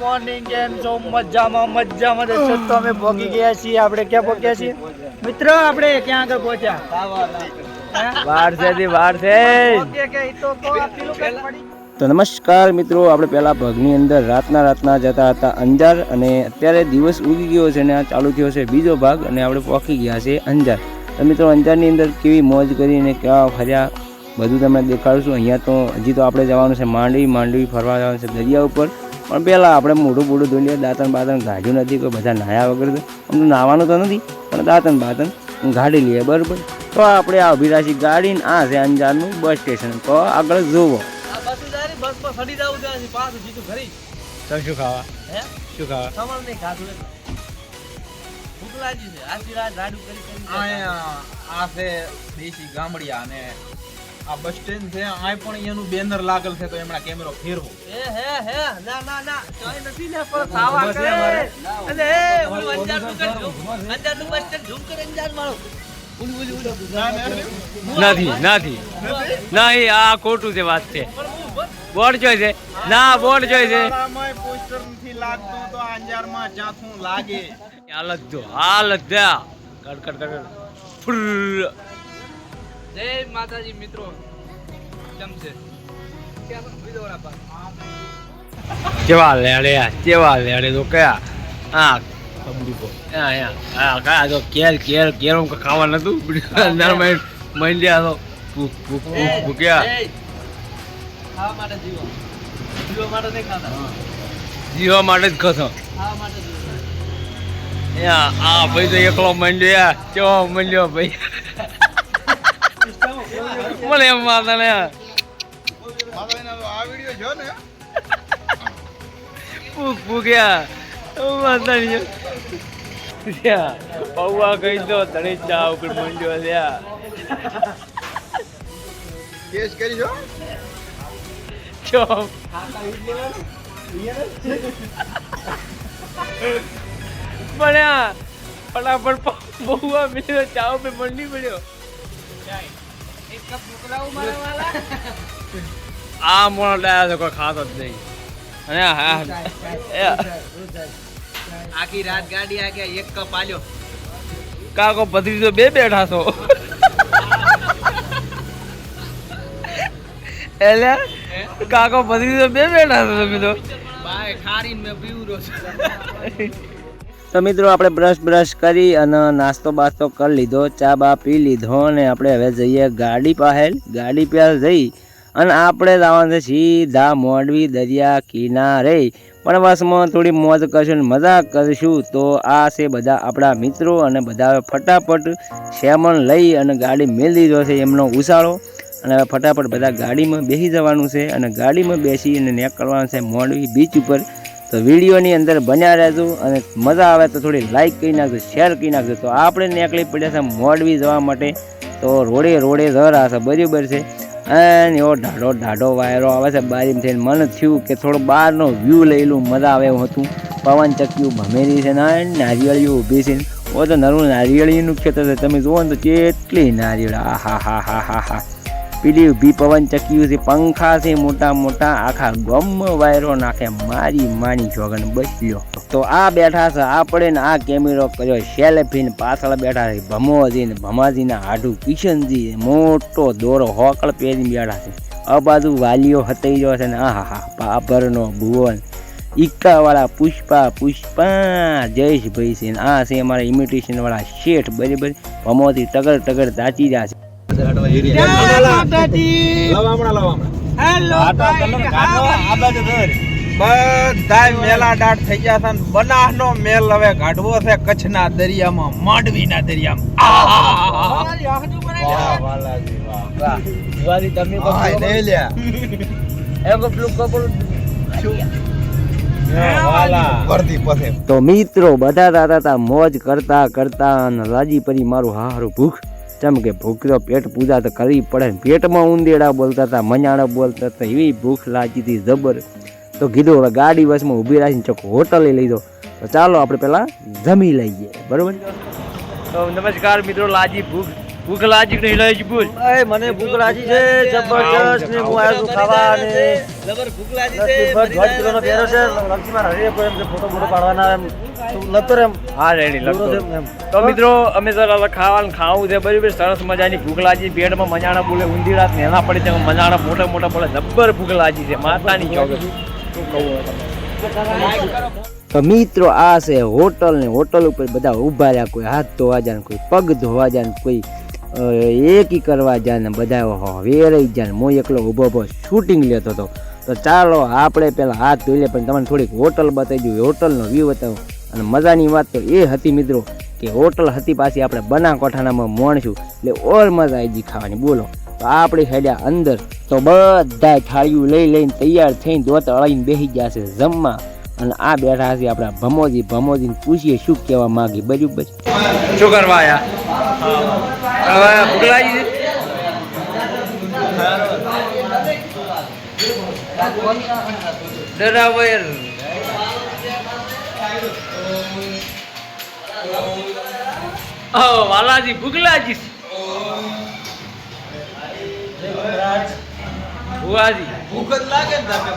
Morning કેમ છો? મજામાં મજામાં. જ તો અમે પહોંચી ગયા છીએ? આપણે ક્યાં પહોંચ્યા છીએ? મિત્રો આપણે ક્યાં આગળ પહોંચ્યા? વાર છે દી વાર છે. તો નમસ્કાર મિત્રો આપણે પહેલા ભગની અંદર રાતના રાતના જતા હતા અંજાર અને અત્યારે દિવસ ઉગી ગયો છે અને આ ચાલુ થયો છે બીજો ભાગ અને આપણે પહોંચી ગયા છે અંજાર. તો મિત્રો અંજારની અંદર કેવી મોજ કરીને કેવા ફર્યા બધું તમને દેખાડશું અહીંયા તો હજી તો આપણે જવાનું છે માંડવી માંડવી ફરવા જવાનું છે દરિયા ઉપર. પણ પહેલાં આપણે મોઢું મોઢું ધોઈ લઈએ દાંતણ બાતણ ગાઢ્યું નથી કોઈ બધા નાહ્યા વગર તો. આમ તો નાહવાનું તો નથી પણ દાંતણ બાતણ ગાડી લઈએ બરાબર? તો આપણે આ અભિલાષી ગાડીને આ છે અંજારનું બસ સ્ટેશન. તો આગળ જોવો. શું ખાવા? શું ખાવા? ભૂખ લાગી છે. આખી રાત રાડું કરી કરી આ છે દેશી ગામડિયા અને આ બસ સ્ટેન્ડ છે આ પણ એનું બેનર લાગેલ છે તો એમણે કેમેરો ફેરવો. એ હે હે ના ના ના જોઈ નથી ને પર સાવા કરે. અને એ હું અંજારનું કરજો અંજારનું બસ સ્ટેન્ડ ઝૂમ કરે અંજાર મારો નથી નથી. નહીં આ ખોટું છે વાત છે. પણ બોર્ડ જોઈ છે. ના બોર્ડ જોઈ છે. પોસ્ટર નથી લાગતું તો અંજારમાં જાથું લાગે. હાલત જો હાલત દે કડ કડ કડ. ફુર. જય માતાજી મિત્રો. કેમ છે? કેવા લેડે કેવા લેડે તો કયા? હા ખબડી કો હા હા હા કયા તો કેર કેર કેર ખાવા નતું? મંડ્યા તો માટે જીવો. જીવો માટે નહીં ખાતા. જીવા માટે જ ખસો આ ભાઈ તો એકલો મંડ્યો ચો મંડ્યો ભાઈ? મને એમ મારતા ને આ વિડિયો જો ને પૂક પૂક્યા મારતા નહીં પૌવા કહી દો ધણી ચા ઉપર મંડ્યો લ્યા. કેસ કરી જો. જો પડ્યા ફટાફટ પૌવા મેળ્યો ચા ઉપર મંડી પડ્યો. આ મોણો ડાયા છે કોઈ ખાતો જ નહીં. અને હા આખી રાત ગાડી આ એક કપ આલ્યો. કાકો તો બે બેઠા છો. એટલે કાકો તો બે બેઠા છો તમે તો. બાય ખારીને મેં પીવું રહ્યો તો મિત્રો, આપણે બ્રશ બ્રશ કરી અને નાસ્તો બાસ્તો કરી લીધો, ચા બા પી લીધો અને આપણે હવે જઈએ ગાડી પાસે ગાડી પાસે જઈ અને આપણે જવાનું સીધા મોડવી દરિયા કિનારે. પણ બસમાં થોડી મોજ કરશું અને મજા કરીશું. તો આ છે બધા આપણા મિત્રો અને બધા ફટાફટ શેમણ લઈ અને ગાડી મેળ દીધો છે એમનો ઉછાળો. અને હવે ફટાફટ બધા ગાડીમાં બેસી જવાનું છે અને ગાડીમાં બેસી અને નીકળવાનું છે મોડવી બીચ ઉપર. તો વિડીયોની અંદર બન્યા રહેજો અને મજા આવે તો થોડી લાઈક કરી નાખજો શેર કરી નાખજો. તો આપણે નીકળી પડ્યા છે મોડવી જવા માટે. તો રોડે રોડે જરા છે, બરાબર છે. અને એવો ઢાઢો ઢાઢો વાયરો આવે છે, બારીમ થઈને મને થયું કે થોડો બહારનો વ્યૂ લઈ લઉં, મજા આવે એવું હતું. પવન ચક્યું ભમેરી છે ના નારિયેળીઓ ઊભી છે ઓ તો નરું નારિયેળીનું ખેતર છે, તમે જુઓ ને તો કેટલી નારિયેળ. આ હા હા હા હા હા પેલી ઊભી પવન ચક્યું છે, પંખા છે, મોટા મોટા આખા ગમ વાયરો નાખે, મારી માની જોગન બચલ્યો તો આ બેઠા છે આપણે ને આ કેમેરો કર્યો સેલ્ફી પાછળ બેઠા છે, ભમોજી ને ભમાજીના હાડું કિશનજી, મોટો દોરો હોકળ પહેરીને બેઠા છે. આ બાજુ વાલીઓ હતાઈ ગયો છે ને આ હા પાપરનો ભુવન ઈક્કા પુષ્પા પુષ્પા, જયેશભાઈ છે આ છે અમારા ઇમિટેશન વાળા શેઠ, બરાબર? ભમોથી ટગર ટગર દાચી રહ્યા છે. મેલા દાટ થઈ ગયા છે ને મેલ હવે કાઢવો છે દરિયામાં તો મિત્રો બધા દાદા તા મોજ કરતા કરતા અને રાજી પરી મારું હારું ભૂખ. ચમ કે ભૂખ તો પેટ પૂજા તો કરવી પડે પેટમાં ઉંદેડા બોલતા હતા, મજાણા બોલતા હતા, એવી ભૂખ લાગી હતી જબર. તો કીધું, હવે ગાડી બસમાં ઊભી રાખીને ચોક હોટલે લઈ દો તો ચાલો આપણે પહેલાં જમી લઈએ. બરાબર? તો નમસ્કાર મિત્રો લાજી ભૂખ ભૂખ લાગી નહીં લાગી બોલ. એ મને ભૂખ લાગી છે જબરજસ્ત ને હું આવ્યો છું ખાવા અને જબર ભૂખ લાગી છે લગભગ દોઢ કિલોનો પહેરો છે. લગભગમાં હરે કોઈ એમ ફોટો ફોટો પાડવાના એમ. લતો એમ. હા રેડી લતો એમ. તો મિત્રો અમે તો ખાવા ખાવાનું ખાવું છે બરાબર સરસ મજાની ભૂખ લાગી પેટમાં મજાણા બોલે ઊંધી રાત ને એના પડે છે મજાણા મોટા મોટા પડે જબર ભૂખ લાગી છે માતાની ચોક શું કહું તો મિત્રો આ છે હોટલ ને હોટલ ઉપર બધા ઊભા રહ્યા કોઈ હાથ ધોવા જાય ને કોઈ પગ ધોવા જાય ને કોઈ એકી કરવા જાય ને બધા વેરાઈ જાય ને હું એકલો ઊભો ઊભો શૂટિંગ લેતો હતો. તો ચાલો, આપણે પેલા હાથ ધોઈ લે પણ તમને થોડીક હોટલ બતાવી દઉં. હોટલનો વ્યૂ બતાવું. અને મજાની વાત તો એ હતી મિત્રો, કે હોટલ હતી પાછી આપણે બનાસકાંઠાનામાં મોણશું. એટલે ઓર મજા આવી ગઈ ખાવાની. બોલો, તો આપણે હેડ્યા અંદર તો બધા થાળીઓ લઈ લઈને તૈયાર થઈને દોત અળાઈને બેસી ગયા છે જમવા. અને આ બેઠા છે આપણા ભમોજી. ભમોજીને પૂછીએ શું કહેવા માંગી. બરાબર? શું કરવા આયા? હવે ભૂખ ડરાવેર ઓ, વાલાજી ભૂખ ભુવાજી. ભૂખ જ લાગે ને તમે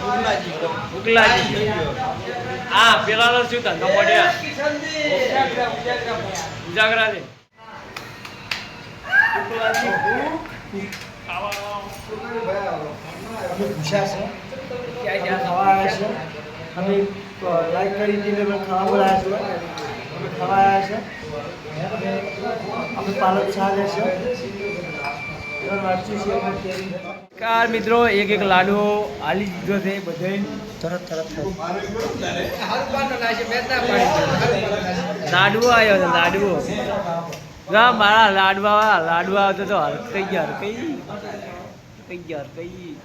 શું ધંધો પડ્યા ઉજાગરા છે. ખાવા આવ્યા છે અમે લાઈક કરી દીધી અમે ખાવા બોલાયા છે અમે ખાવા આવ્યા છે અમે અમે પાલક શાક છે કાર મિત્રો એક એક લાડુ આલી દીધો છે બધે તરત તરત લાડુઓ આવ્યો છે લાડવો ના મારા લાડવા લાડવા આવતો તો હરકઈ હરકઈ કઈ? હરકઈ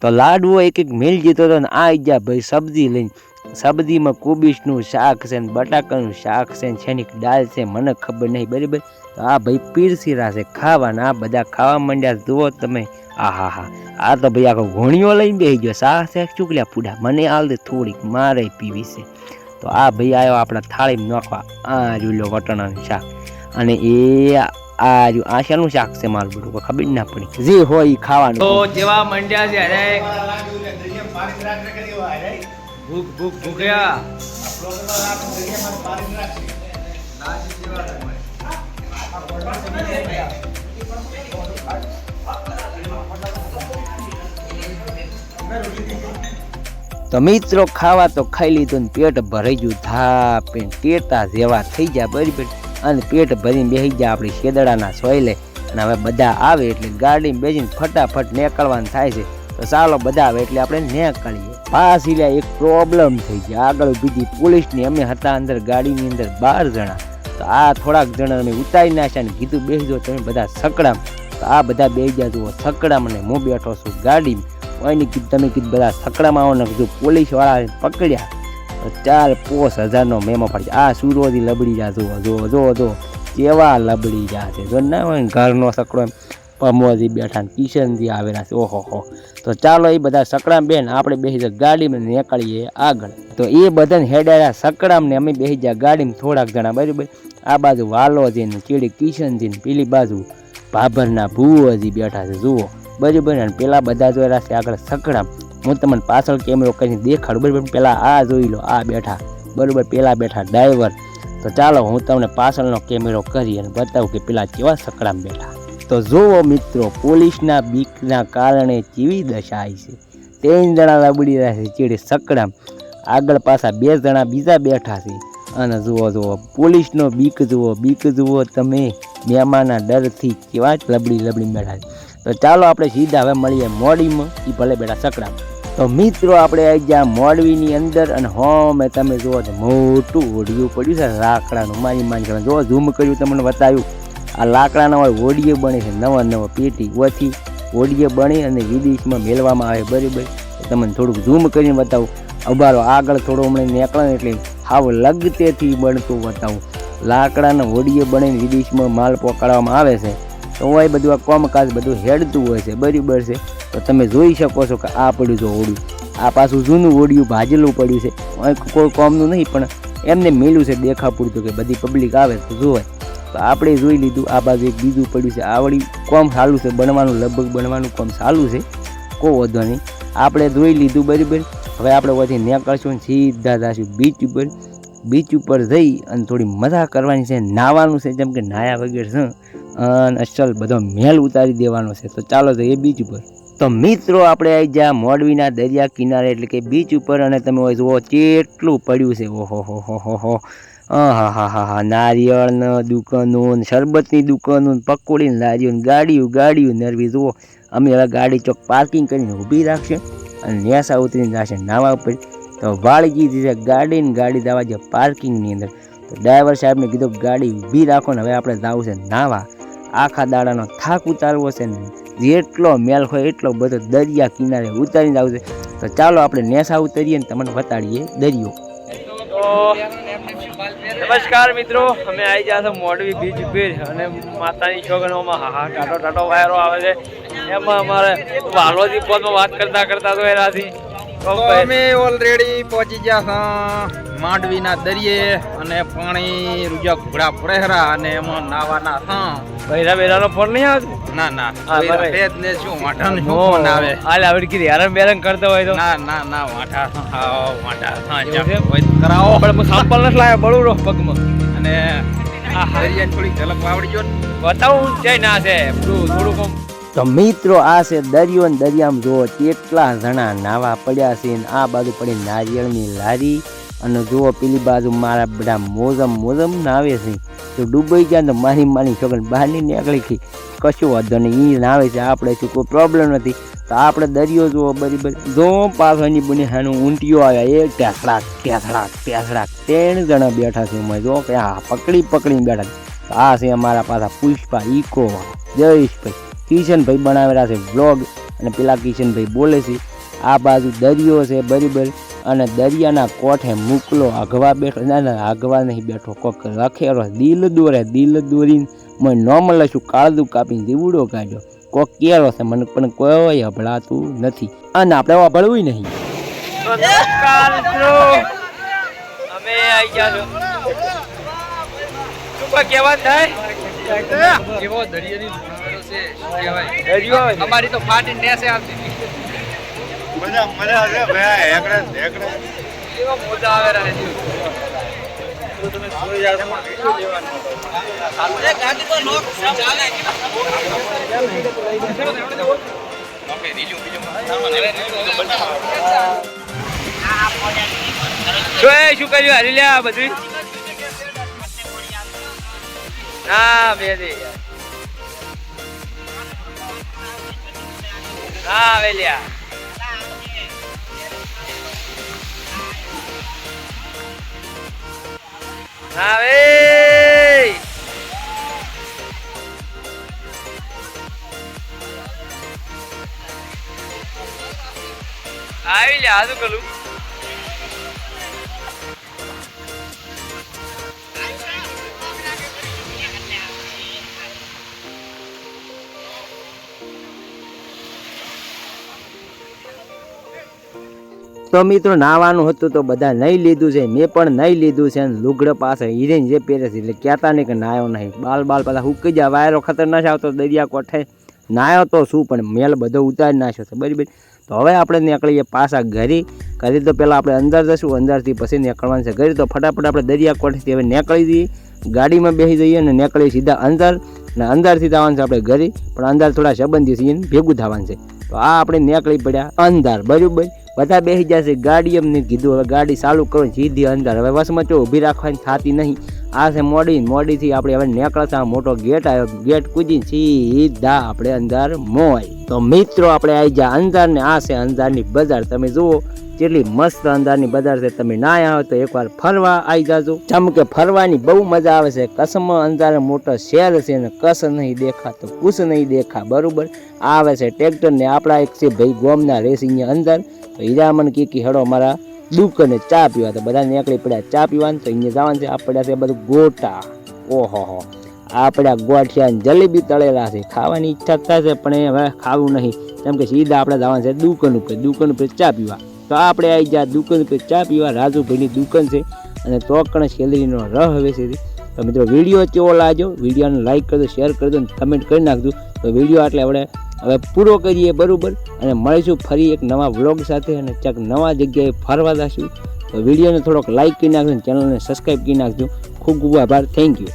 તો લાડવો એક એક મેલ જીતો હતો ને આ ગયા ભાઈ, સબ્જી લઈને. સબ્જીમાં કોબીજનું શાક છે ને બટાકાનું શાક છે ને છેની દાળ છે મને ખબર નહીં, બરાબર? તો આ ભાઈ પીરસીરા છે, ખાવાના, આ બધા ખાવા માંડ્યા જુઓ તમે. આ હા. હા આ તો ભાઈ આખો ઘોણીઓ લઈને બેસી ગયો. શાક છે, ચૂકલ્યા પૂડા. મને હાલ થોડીક મારે પીવી છે. તો આ ભાઈ આવ્યો આપણા થાળીમાં નાખવા. આ રૂલો વટાણાનું શાક. અને એ આ જો આ શાનું શાક છે મારું બધું ખબર ના પડી. જે હોય એ ખાવાનું. તો જેવા મંડ્યા છે અરે. ભૂખ ભૂખ ભૂખ્યા તો મિત્રો ખાવા તો ખાઈ લીધું ને પેટ ભરાઈ ગયું. થાપે ટેટા જેવા થઈ ગયા. બરાબર. અને પેટ ભરીને બેસી ગયા આપણી શેદડાના સોયલે. અને હવે બધા આવે એટલે ગાડીમાં બેસીને ફટાફટ નીકળવાનું થાય છે. તો ચાલો બધા આવે એટલે આપણે નીકળીએ. પાછી લે એક પ્રોબ્લેમ થઈ ગઈ. આગળ બીજી પોલીસની. અમે હતા અંદર ગાડીની અંદર બાર જણા. તો આ થોડાક જણા અમે ઉતારી નાખ્યા ને કીધું બેસી દો તમે બધા સકડામ તો આ બધા બેસી ગયા, જુઓ સકડામ અને હું બેઠો છું ગાડીમાં. કોઈની કીધું, તમે કીધું બધા સકડામાં આવો. ને કીધું પોલીસવાળા પકડ્યા. ચાર પોસ હજારનો મેમો પડી આ સુરોથી લબડી જા, જુઓ જુઓ જુઓ જુઓ. કેવા લબડી જા છે. જો ના હોય ઘરનો સકડો એમ પમોજી બેઠા ને કિશનથી આવેલા છે. ઓહો, હો. તો ચાલો એ બધા સકડામ બેન આપણે બેસી જાય ગાડીમાં નીકળીએ આગળ. તો એ બધાને હેડાયા સકડામને અમે બેસી જાય ગાડીમાં થોડાક જણા બરાબર. આ બાજુ વાલોજી ને ચીડી કિશનજી ને પેલી બાજુ ભાભરના ભૂવોજી બેઠા છે. જુઓ. બરાબર. અને પેલા બધા જોયેલા છે આગળ સકડામ. હું તમને પાછળ કેમેરો કરીને દેખાડું, બરાબર? પહેલાં આ જોઈ લો, આ બેઠા. બરાબર? પહેલાં બેઠા ડ્રાઈવર તો ચાલો, હું તમને પાછળનો કેમેરો કરી અને બતાવું કે પેલા કેવા સકડામ બેઠા. તો જુઓ મિત્રો, પોલીસના બીકના કારણે કેવી દશા આવી છે. ત્રણ જણા લબડી રહ્યા છે, ચીડે સકડામ આગળ પાછા બે જણા બીજા બેઠા છે. અને જુઓ જુઓ, પોલીસનો બીક જુઓ બીક જુઓ તમે. મેમાના ડરથી કેવા જ લબડી લબડી બેઠા છે. તો ચાલો, આપણે સીધા હવે મળીએ મોડીમાં. એ ભલે બેઠા સકડામ તો મિત્રો, આપણે આવી ગયા મોડવીની અંદર અને હોમે તમે જુઓ મોટું ઓઢિયું પડ્યું છે, લાકડાનું. માની માની કરે જો ઝૂમ કર્યું, તમને બતાવ્યું. આ લાકડાના હોય ઓડિયો બને છે, નવા નવા પેટી ઓથી ઓડિયો બની અને વિદેશમાં મેળવામાં આવે, બરાબર. તમને થોડુંક ઝૂમ કરીને બતાવું. અબારો, આગળ થોડો હમણાં નીકળે એટલે હાવ લગતેથી બનતું બતાવું. લાકડાના ઓડિયો બનીને વિદેશમાં માલ પકડવામાં આવે છે. તો હોય બધું આ કોમકાજ બધું હેડતું હોય છે, બરાબર છે. તો તમે જોઈ શકો છો કે આ પડ્યું છે ઓડિયું આ પાછું જૂનું હોડિયું ભાજેલું પડ્યું છે. કોઈ કોમનું નહીં, પણ એમને મેલું છે દેખા પૂરતું કે બધી પબ્લિક આવે તો જોવાય. તો આપણે જોઈ લીધું, આ બાજુ એક બીજું પડ્યું છે. આવડી કોમ સારું છે, બનવાનું, લગભગ બનવાનું કોમ સારું છે. કોઈ વધો નહીં. આપણે જોઈ લીધું બરાબર. હવે આપણે પછી નીકળશું સીધા જઈશું બીચ ઉપર. બીચ ઉપર જઈ અને થોડી મજા કરવાની છે. નાહવાનું છે, જેમ કે નાયા વગેરે છે. અને અસલ બધો મેલ ઉતારી દેવાનો છે. તો ચાલો જઈએ બીચ ઉપર. તો મિત્રો, આપણે આવી ગયા મોડવીના દરિયા કિનારે, એટલે કે બીચ ઉપર, અને તમે જુઓ કેટલું પડ્યું છે. ઓહો, હો હો હો હો. હા હા હા હા. નારિયેળની દુકાનો શરબતની દુકાનો પકોડીની લારીઓ ને ગાડીઓ ગાડીઓ નરવી. જુઓ, અમે હવે ગાડી ચોક પાર્કિંગ કરીને ઊભી રાખશે, અને નેસા ઉતરીને જશે નાવા ઉપર. તો વાળગી દીધે ગાડી ને ગાડી દાવા છે પાર્કિંગની અંદર. તો ડ્રાઈવર સાહેબને કીધું ગાડી ઊભી રાખો ને હવે આપણે જવું છે નાવા. આખા દાડાનો થાક ઉતારવો છે ને જેટલો મેલ હોય એટલો બધો દરિયા કિનારે ઉતારીને આવશે. તો ચાલો આપણે નેસા ઉતરીએ ને તમને બતાડીએ દરિયો. નમસ્કાર મિત્રો, અમે આવી ગયા છે મોડવી બીચ ઉપર અને માતાની છોકરીઓમાં હાહા ટાટો ટાટો વાયરો આવે છે. એમાં અમારે વાલોજી પોતમાં વાત કરતા કરતા તો એનાથી તો અમે ઓલરેડી પહોંચી ગયા છે માંડવીના દરિયે અને પાણી રૂજા ઘોડા ફરેહરા અને એમાં નાવાના થા બૈરા બૈરાનો ફોન નહીં આવતો ના ના. ભેદ ને શું વાંઢાનું શું ફોન આવે? હાલ આવડી કીધી હેરાન બેરાન કરતો હોય તો. ના ના ના વાંઢા હા કરાવો. પણ હું સાંપલ નથી લાવ્યો બળું રહો પગમાં. અને આ દરિયાની થોડી ઝલક વાવડી જો બતાવું છે ના છે. થોડું થોડુંક તો મિત્રો, આ છે દરિયો ને દરિયામાં જુઓ, કેટલા જણા નાવા પડ્યા છે ને આ બાજુ પડી નારિયેળની લારી. અને જુઓ, પેલી બાજુ મારા બધા મોજમ મોજમ નાવે છે. તો ડૂબાઈ ગયા તો મારી મારી છોકરી બહારની નીકળી ગઈ. કશું વાંધો નહીં એ નાવે છે. આપણે શું કોઈ પ્રોબ્લેમ નથી. તો આપણે દરિયો જુઓ, બરાબર. જો પાછળની બની હાનું ઊંટીઓ આવ્યા એક ટેસડાક ટેસડાક ટેસડાક. ત્રણ જણા બેઠા છે એમાં, જો કે આ પકડી પકડીને બેઠા આ છે અમારા પાછા પુષ્પા ઈકો. જયેશભાઈ કિશનભાઈ બનાવેલા છે વ્લોગ અને પેલા કિશનભાઈ બોલે છે આ બાજુ દરિયો છે બરાબર અને દરિયાના કોઠે મૂકલો આગવા બેઠો ના ના આગવા નહીં બેઠો કોક રખેરો દિલ દોરે દિલ દોરીને મેં મળે છું કાળદું કાપીને દીવડો કાઢ્યો. કોક કેરો છે મને પણ કોઈ હભળાતું નથી. અને આપણે અભળવું નહીં. નમસ્કાર મિત્રો. અમે આવી ગયા શું કોઈ થાય? એવો દરિયાની કહેવાય? છે. અમારી તો ફાટી નેસે આવતી એવો મોજા આવે રહે છે શું એ શું કર્યું? હારી લે આ બધું. હા બે દે. હા વેલ્યા. ના વે. આવી લે આજુ કલું તો મિત્રો નાવાનું હતું તો બધા નહીં લીધું છે. મેં પણ નહીં લીધું છે અને લુગડ પાસે હિરેન જે પહેરે છે, એટલે કહેતા નહીં કે નાયો નહીં. બાલ બાલ પાછા હુકી જાય. વાયરો ખતરનાક આવતો દરિયા કોઠે નાયો તો શું, પણ મેલ બધો ઉતારી નાખ્યો છે. બરાબર? તો હવે આપણે નીકળીએ પાછા ઘરે. ઘરે તો પહેલાં આપણે અંદર જશું. અંદરથી પછી નીકળવાનું છે. ઘરે તો ફટાફટ આપણે દરિયા કોઠેથી હવે નીકળી જઈએ. ગાડીમાં બેસી જઈએ અને નીકળીએ સીધા અંદર. અને અંદરથી થવાનું છે આપણે ઘરે. પણ અંદર થોડા સંબંધી છીએ ભેગું થવાનું છે. તો આ આપણે નીકળી પડ્યા અંદર. બરાબર? બધા બેસી જશે ગાડી એમને કીધું, હવે ગાડી ચાલુ કરો, સીધી અંદર. હવે વસમાં ચો ઊભી રાખવાની થતી નહીં. આ છે મોડી, મોડીથી આપણે હવે નીકળતા મોટો ગેટ આવ્યો. ગેટ કૂદી સીધા આપણે અંદર મોય. તો મિત્રો, આપણે આવી જા અંદર ને આ છે અંધારની બજાર. તમે જુઓ, કેટલી મસ્ત અંદરની બજાર છે. તમે ના આવો તો એકવાર ફરવા આવી જાજો. જેમ કે ફરવાની બહુ મજા આવે છે. કસમ અંધારે મોટો શહેર છે ને કસ નહીં દેખા તો કુશ નહીં દેખા. બરોબર? આવે છે ટ્રેક્ટર ને આપણા એક છે ભાઈ ગોમના રેસિંગની અંદર. તો હીરામણ કે, હેડો, મારા દુકાને ચા પીવા તો બધા નીકળી પડ્યા. ચા પીવાનું તો અહીંયા જવાનું છે, આ છે બધું ગોટા. ઓહો હો. આપણા ગોઠિયા જલેબી તળેલા છે. ખાવાની ઈચ્છા થશે પણ એ હવે ખાવું નહીં. કેમ કે સીધા આપણે જવાનું છે દુકાન ઉપર દુકાન ઉપર ચા પીવા. તો આપણે આવી ગયા દુકાન ઉપર ચા પીવા. રાજુભાઈની દુકાન છે, અને ચોકણ શેલરીનો રહ હવે છે. તો મિત્રો, વીડિયો કેવો લાગ્યો? વિડીયોને લાઇક કરજો શેર કરજો, અને કમેન્ટ કરી નાખજો. તો વીડિયો આટલે આપણે હવે પૂરો કરીએ બરાબર અને મળીશું ફરી એક નવા વ્લોગ સાથે અને ક્યાંક નવા જગ્યાએ ફરવા જશું. તો વિડીયોને થોડોક લાઇક કરી નાખજો ચેનલને સબસ્ક્રાઈબ કરી નાખજો. ખૂબ ખૂબ આભાર. Thank you